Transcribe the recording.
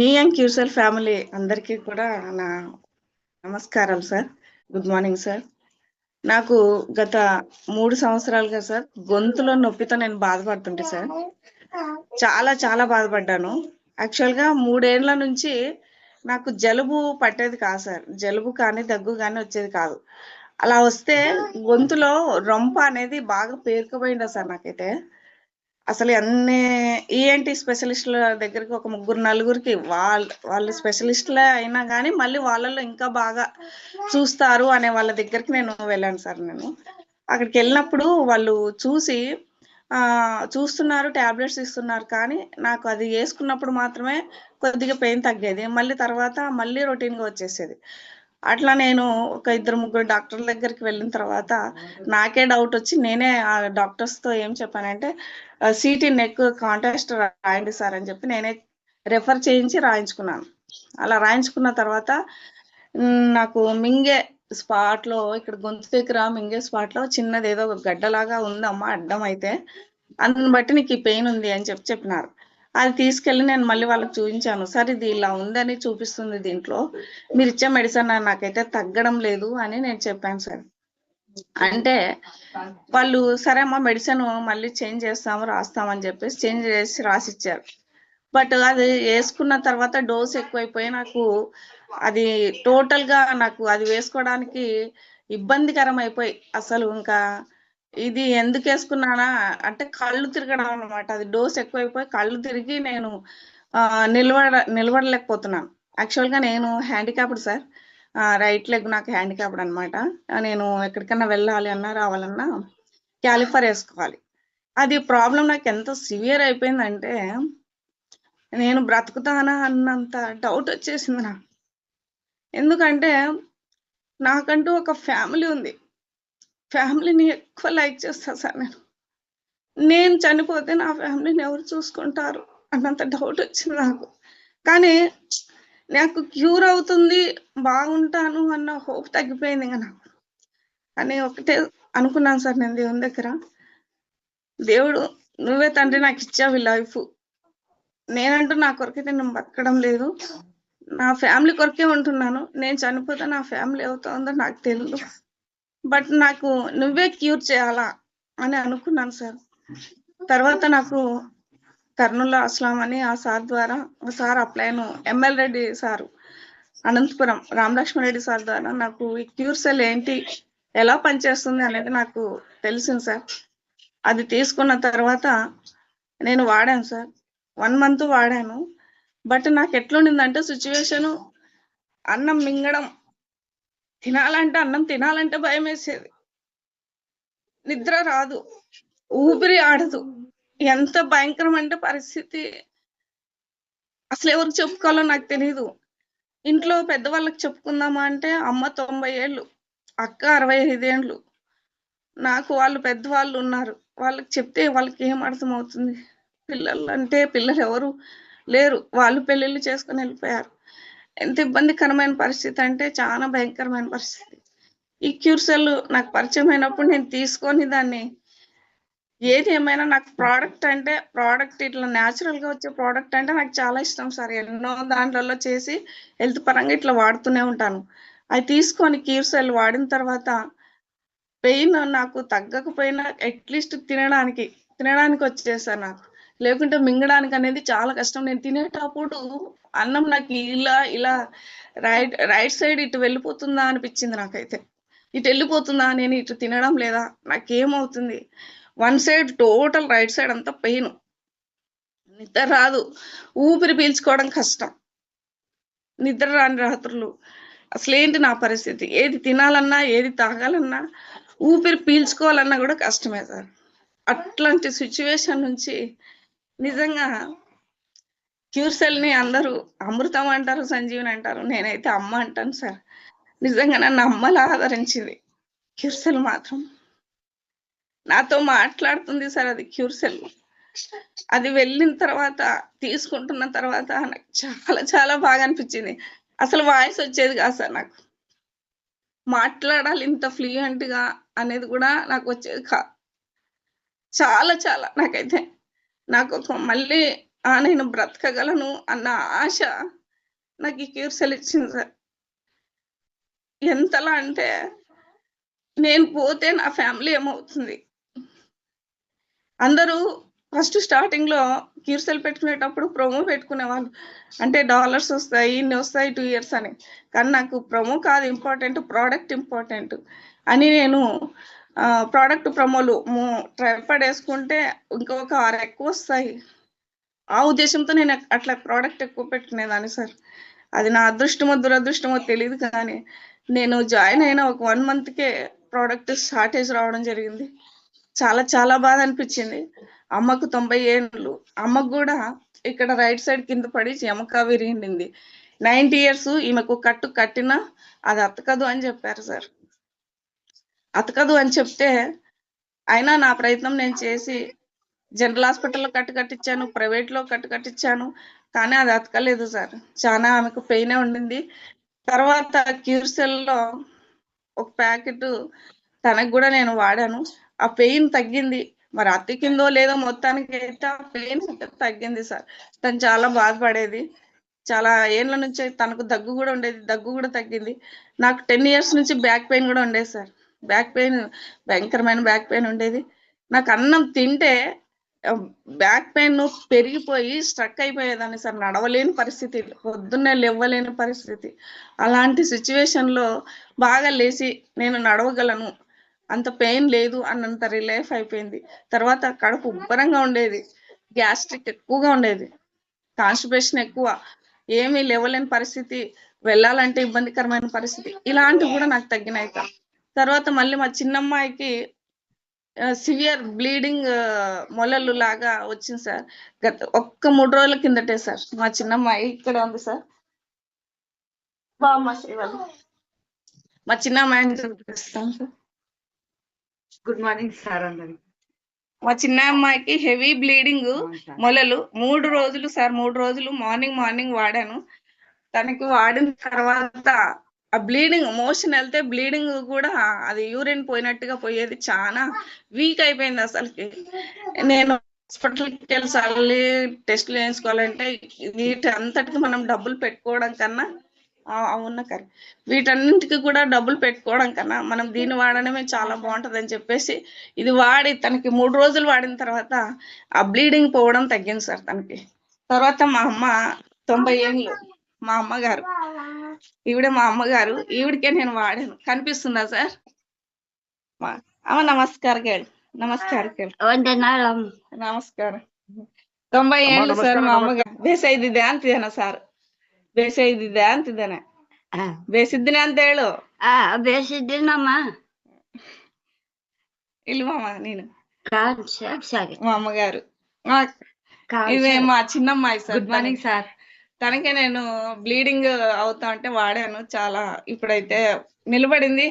Me and క్యూసెల్ family అందరికీ కూడా నా నమస్కారాలు సార్. Good morning sir. నాకు గత మూడు సంవత్సరాలుగా సార్ గొంతులో నొప్పితో నేను బాధపడుతుంటే సార్. చాలా చాలా బాధపడ్డాను. యాక్చువల్గా మూడేళ్ళ నుంచి నాకు జలుబు పట్టేది కాదు సార్. జలుబు కానీ దగ్గు కానీ వచ్చేది కాదు. అలా వస్తే గొంతులో రొంప అనేది బాగా పేరుకుపోయిందా సార్ నాకైతే. అసలు అన్ని ఈఎన్టీ స్పెషలిస్టుల దగ్గరికి ఒక ముగ్గురు నలుగురికి వాళ్ళ వాళ్ళు స్పెషలిస్టులే అయినా కానీ మళ్ళీ వాళ్ళలో ఇంకా బాగా చూస్తారు అనే వాళ్ళ దగ్గరికి నేను వెళ్ళాను సార్ నేను. అక్కడికి వెళ్ళినప్పుడు వాళ్ళు చూసి చూస్తున్నారు టాబ్లెట్స్ ఇస్తున్నారు కానీ నాకు అది వేసుకున్నప్పుడు మాత్రమే కొద్దిగా పెయిన్ తగ్గేది. మళ్ళీ తర్వాత మళ్ళీ రొటీన్గా వచ్చేసేది. అట్లా నేను ఒక ఇద్దరు ముగ్గురు డాక్టర్ల దగ్గరికి వెళ్ళిన తర్వాత నాకే డౌట్ వచ్చి నేనే ఆ డాక్టర్స్తో ఏం చెప్పానంటే సిటీ నెక్ కాంటాక్ట్ రాయండి సార్ అని చెప్పి నేనే రెఫర్ చేయించి రాయించుకున్నాను. అలా రాయించుకున్న తర్వాత నాకు మింగే స్పాట్లో ఇక్కడ గొంతు దగ్గర మింగే స్పాట్లో చిన్నది ఏదో గడ్డలాగా ఉందమ్మా అడ్డం అయితే అందుని బట్టి నీకు ఈ పెయిన్ ఉంది అని చెప్పి చెప్పినారు. అది తీసుకెళ్ళి నేను మళ్ళీ వాళ్ళకి చూపించాను. సార్ ఇది ఇలా ఉందని చూపిస్తుంది దీంట్లో. మీరు ఇచ్చే మెడిసిన్ నాకైతే తగ్గడం లేదు అని నేను చెప్పాను సార్. అంటే వాళ్ళు సరే అమ్మా మెడిసిన్ మళ్ళీ చేంజ్ చేస్తాము రాస్తామని చెప్పేసి చేంజ్ చేసి రాసిచ్చారు. బట్ అది వేసుకున్న తర్వాత డోస్ ఎక్కువైపోయి నాకు అది టోటల్గా నాకు అది వేసుకోవడానికి ఇబ్బందికరం అయిపోయి అసలు ఇంకా ఇది ఎందుకు వేసుకున్నానా? అంటే కళ్ళు తిరగడం అనమాట అది డోస్ ఎక్కువైపోయి కళ్ళు తిరిగి నేను నిలబడ నిలబడలేకపోతున్నాను. యాక్చువల్గా నేను హ్యాండిక్యాప్డ్ సార్. రైట్ లెగ్ నాకు హ్యాండిక్యాప్డ్ అనమాట నేను ఎక్కడికైనా వెళ్ళాలి అన్నా రావాలన్నా క్యాలిఫర్ వేసుకోవాలి. అది ప్రాబ్లం నాకు ఎంత సివియర్ అయిపోయిందంటే నేను బ్రతుకుతానా అన్నంత డౌట్ వచ్చేసింది నాకు. ఎందుకంటే నాకంటూ ఒక ఫ్యామిలీ ఉంది. ఫ్యామిలీని ఎక్కువ లైక్ చేస్తా సార్ నేను. నేను చనిపోతే నా ఫ్యామిలీని ఎవరు చూసుకుంటారు అన్నంత డౌట్ వచ్చింది నాకు. కానీ నాకు క్యూర్ అవుతుంది బాగుంటాను అన్న హోప్ తగ్గిపోయింది ఇంకా నాకు. కానీ ఒకటే అనుకున్నాను సార్ నేను దేవుని దగ్గర. దేవుడు నువ్వే తండ్రి నాకు ఇచ్చావు ఈ లైఫ్. నేనంటూ నా కొరకైతే నేను బతకడం లేదు. నా ఫ్యామిలీ కొరకే ఉంటున్నాను. నేను చనిపోతే నా ఫ్యామిలీ అవుతుందో నాకు తెలియదు బట్ నాకు నువ్వే క్యూర్ చేయాలా అని అనుకున్నాను సార్. తర్వాత నాకు కర్నూలు అస్లాం అని ఆ సార్ ద్వారా ఆ sir అప్లైను M L Reddy sir Anantapuram Ramalakshmana Reddy sir ద్వారా నాకు ఈ క్యూర్ సెల్ ఏంటి ఎలా పనిచేస్తుంది అనేది నాకు తెలిసింది సార్. అది తీసుకున్న తర్వాత నేను వాడాను సార్. వన్ మంత్ వాడాను. బట్ నాకు ఎట్లుండిందంటే సిచ్యువేషన్ అన్నం మింగడం తినాలంటే అన్నం తినాలంటే భయం వేసేది. నిద్ర రాదు. ఊపిరి ఆడదు. ఎంత భయంకరం అంటే పరిస్థితి. అసలు ఎవరికి చెప్పుకోవాలో నాకు తెలియదు ఇంట్లో పెద్దవాళ్ళకి చెప్పుకుందామా అంటే అమ్మ తొంభై ఏళ్ళు అక్క అరవై ఐదేళ్ళు నాకు వాళ్ళు పెద్దవాళ్ళు ఉన్నారు. వాళ్ళకి చెప్తే వాళ్ళకి ఏం అర్థం అవుతుంది పిల్లలు అంటే పిల్లలు ఎవరు లేరు. వాళ్ళు పెళ్ళిళ్ళు చేసుకుని వెళ్ళిపోయారు. ఎంత ఇబ్బందికరమైన పరిస్థితి అంటే చాలా భయంకరమైన పరిస్థితి. ఈ క్యూర్ సెల్ నాకు పరిచయం అయినప్పుడు నేను తీసుకొని దాన్ని ఏది ఏమైనా నాకు ప్రోడక్ట్ అంటే ప్రోడక్ట్ ఇట్లా న్యాచురల్గా వచ్చే ప్రోడక్ట్ అంటే నాకు చాలా ఇష్టం సార్. ఎన్నో దాంట్లలో చేసి హెల్త్ పరంగా ఇట్లా వాడుతూనే ఉంటాను. అది తీసుకొని క్యూర్ సెల్ వాడిన తర్వాత పెయిన్ నాకు తగ్గకపోయినా అట్లీస్ట్ తినడానికి తినడానికి వచ్చేసాను నాకు. లేకుంటే మింగడానికి అనేది చాలా కష్టం. నేను తినేటప్పుడు అన్నం నాకు ఇలా ఇలా రైట్ రైట్ సైడ్ ఇటు వెళ్ళిపోతుందా అనిపించింది నాకైతే. ఇటు వెళ్ళిపోతుందా నేను ఇటు తినడం లేదా? నాకేమవుతుంది? One side total right side అంతా పెయిన్. నిద్ర రాదు. ఊపిరి పీల్చుకోవడం కష్టం. నిద్ర రాని రాత్రులు. అసలేంటి నా పరిస్థితి? ఏది తినాలన్నా ఏది తాగాలన్నా ఊపిరి పీల్చుకోవాలన్నా కూడా కష్టమే సార్. అట్లాంటి సిచ్యువేషన్ నుంచి నిజంగా క్యూర్సెల్ని అందరూ అమృతం అంటారు సంజీవని అంటారు నేనైతే అమ్మ అంటాను సార్. నిజంగా నన్ను అమ్మలా ఆదరించింది క్యూర్సెల్ మాత్రం. నాతో మాట్లాడుతుంది సార్ అది క్యూర్సెల్ అది వెళ్ళిన తర్వాత తీసుకుంటున్న తర్వాత నాకు చాలా చాలా బాగా అనిపించింది. అసలు వాయిస్ వచ్చేది కాదు సార్ నాకు. మాట్లాడాలి ఇంత ఫ్లూయెంట్గా అనేది కూడా నాకు వచ్చేది కాదు చాలా చాలా నాకైతే నాకు ఒక మళ్ళీ ఆ నేను బ్రతకగలను అన్న ఆశ నాకు ఈ క్యూర్ ఇచ్చింది సార్. ఎంతలా అంటే నేను పోతే నా ఫ్యామిలీ ఏమవుతుంది? అందరూ ఫస్ట్ స్టార్టింగ్లో క్యూర్సెల్ పెట్టుకునేటప్పుడు ప్రోమో పెట్టుకునేవాళ్ళు. అంటే డాలర్స్ వస్తాయి ఇన్ని వస్తాయి టూ ఇయర్స్ అని. కానీ నాకు ప్రోమో కాదు ఇంపార్టెంట్ ప్రోడక్ట్ ఇంపార్టెంట్ అని నేను ప్రోడక్ట్ ప్రమోలు ట్రైపాడ్ వేసుకుంటే ఇంకొక ఆరు ఎక్కువ వస్తాయి. ఆ ఉద్దేశంతో నేను అట్లా ప్రోడక్ట్ ఎక్కువ పెట్టుకునేదాన్ని సార్. అది నా అదృష్టమో దురదృష్టమో తెలియదు కానీ నేను జాయిన్ అయిన ఒక వన్ మంత్కే ప్రోడక్ట్ షార్టేజ్ రావడం జరిగింది. చాలా చాలా బాధ అనిపించింది. అమ్మకు తొంభై ఏళ్ళు. అమ్మకు కూడా ఇక్కడ రైట్ సైడ్ కింద పడి ఎమక విరిగిండింది నైన్టీ ఇయర్స్ ఈమెకు కట్టు కట్టినా అది అతకదు అని చెప్పారు సార్. అతకదు అని చెప్తే అయినా నా ప్రయత్నం నేను చేసి జనరల్ హాస్పిటల్లో కట్టు కట్టించాను ప్రైవేట్లో కట్టు కట్టించాను కానీ అది అతకలేదు సార్. చాలా ఆమెకు పెయిన్ ఉండింది. తర్వాత క్యూర్సెల్లో ఒక ప్యాకెట్ తనకు కూడా నేను వాడాను. ఆ పెయిన్ తగ్గింది. మరి అతికిందో లేదో మొత్తానికి అయితే ఆ పెయిన్ తగ్గింది సార్. తను చాలా బాధపడేది. చాలా ఏళ్ళ నుంచి తనకు దగ్గు కూడా ఉండేది. దగ్గు కూడా తగ్గింది. నాకు టెన్ ఇయర్స్ నుంచి బ్యాక్ పెయిన్ కూడా ఉండేది సార్. బ్యాక్ పెయిన్ భయంకరమైన బ్యాక్ పెయిన్ ఉండేది. నాకు అన్నం తింటే బ్యాక్ పెయిన్ పెరిగిపోయి స్ట్రక్ అయిపోయేదాన్ని సార్. నడవలేని పరిస్థితి పొద్దున్నే లేవలేని పరిస్థితి. అలాంటి సిచ్యువేషన్లో బాగా లేచి నేను నడవగలను అంత పెయిన్ లేదు అన్నంత రిలీఫ్ అయిపోయింది. తర్వాత కడుపు ఉబ్బరంగా ఉండేది గ్యాస్ట్రిక్ ఎక్కువగా ఉండేది కాన్స్టిపేషన్ ఎక్కువ. ఏమీ లేవలేని పరిస్థితి వెళ్ళాలంటే ఇబ్బందికరమైన పరిస్థితి. ఇలాంటివి కూడా నాకు తగ్గినాయి తర్వాత మళ్ళీ మా చిన్నమ్మాయికి సివియర్ బ్లీడింగ్ మొలలు లాగా వచ్చింది సార్. గత ఒక్క మూడు రోజుల కిందటే సార్. మా చిన్నమ్మాయి ఇక్కడ ఉంది సార్. బామ్మ శివలు మా చిన్నమ్మాయిని చూపిస్తాను సార్. గుడ్ మార్నింగ్ సార్ అందరికి. మా చిన్న అమ్మాయికి హెవీ బ్లీడింగ్. మొలలు. మూడు రోజులు సార్ మూడు రోజులు మార్నింగ్ మార్నింగ్ వాడాను. తనకి వాడిన తర్వాత ఆ బ్లీడింగ్ మోషన్ వెళ్తే బ్లీడింగ్ కూడా అది యూరిన్ పోయినట్టుగా పోయేది. చాలా వీక్ అయిపోయింది అసలుకి. నేను హాస్పిటల్కి వెళ్ళి టెస్ట్లు వేయించుకోవాలంటే వీటి అంతటికి మనం డబ్బులు పెట్టుకోవడం కన్నా అవునా కరె వీటన్నింటికి కూడా డబ్బులు పెట్టుకోవడం కన్నా మనం దీన్ని వాడడమే చాలా బాగుంటుంది అని చెప్పేసి ఇది వాడి తనకి మూడు రోజులు వాడిన తర్వాత ఆ బ్లీడింగ్ పోవడం తగ్గింది సార్ తనకి. తర్వాత మా అమ్మ తొంభై ఏళ్ళు మా అమ్మగారు. ఈవిడ మా అమ్మగారు. ఈవిడికే నేను వాడాను. కనిపిస్తుందా సార్? అమ్మ నమస్కారం కేళ్ నమస్కారం కేళ్ నమస్కారం. తొంభై ఏళ్ళు సార్ మా అమ్మగారు. ಬೇಸೈದಿದೆ ಅಂತಿದ್ದಾನ ಸಾರ್ ಬೇಸೈದಿದೆ ಅಂತಿದ್ದಾನೆ ಬೇಸಿದ್ದಿನ ಅಂತ ಹೇಳು ಬೇಸಿದ್ದೀನಮ್ಮ ఇల్వమ్మ నేను. మా అమ్మగారు. ఇదే మా చిన్నమ్మాయి సార్. Good morning sir. తనకే నేను బ్లీడింగ్ అవుతా అంటే వాడాను చాలా. ఇప్పుడైతే నిలబడింది.